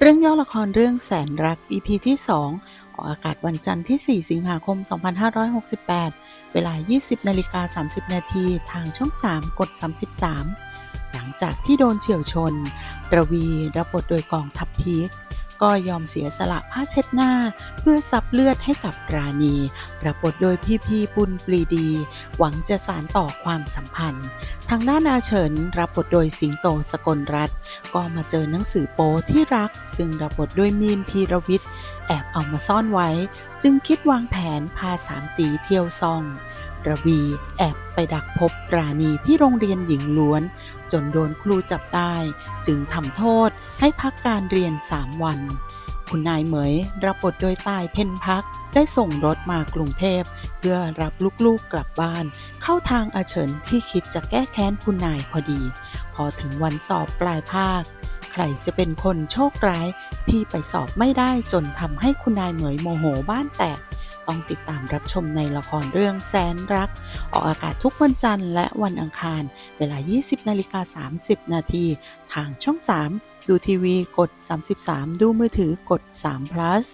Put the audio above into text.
เรื่องย่อละครเรื่องแสนรัก EP ที่ 2 ออกอากาศวันจันทร์ที่ 4 สิงหาคม 2568 เวลา 20นาฬิกา30 นาทีทางช่อง 3 กด 33 หลังจากที่โดนเฉียวชน ระวีรับบทโดยกองทัพพีค ก็ยอมเสียสละผ้าเช็ดหน้า เพื่อซับเลือดให้กับราณีรับบทโดยพี่พีปุณปรีดี หวังจะสานต่อความสัมพันธ์ ทางด้านอาเฉินรับบทโดยสิงโตสกลรัตน์ก็มาเจอหนังสือโป๊ที่รัก ซึ่งรับบทโดยมีนพีรวิทย์แอบเอามาซ่อนไว้ จึงคิดวางแผนพาสามตีเที่ยวซอง ระวี แอบไปดักพบราณีที่โรงเรียนหญิงล้วน จนโดนครูจับได้ จึงทำโทษให้พักการเรียน3วัน คุณนายเหมยรับบทโดยตายเพ่นพักได้ส่งรถมากรุงเทพ เพื่อรับลูกๆกลับบ้าน เข้าทางอาเฉินที่คิดจะแก้แค้นคุณนายพอดี พอถึงวันสอบปลายภาค ใครจะเป็นคนโชคร้ายที่ไปสอบไม่ได้จนทำให้คุณนายเหมยโมโหบ้านแตก ต้องติดตามรับชมในละครเรื่องแสนรัก ออกอากาศทุกวันจันทร์และวันอังคาร เวลา 20นาฬิกา30 นาที ทางช่อง 3 ดูทีวีกด 33 ดูมือถือกด3 plus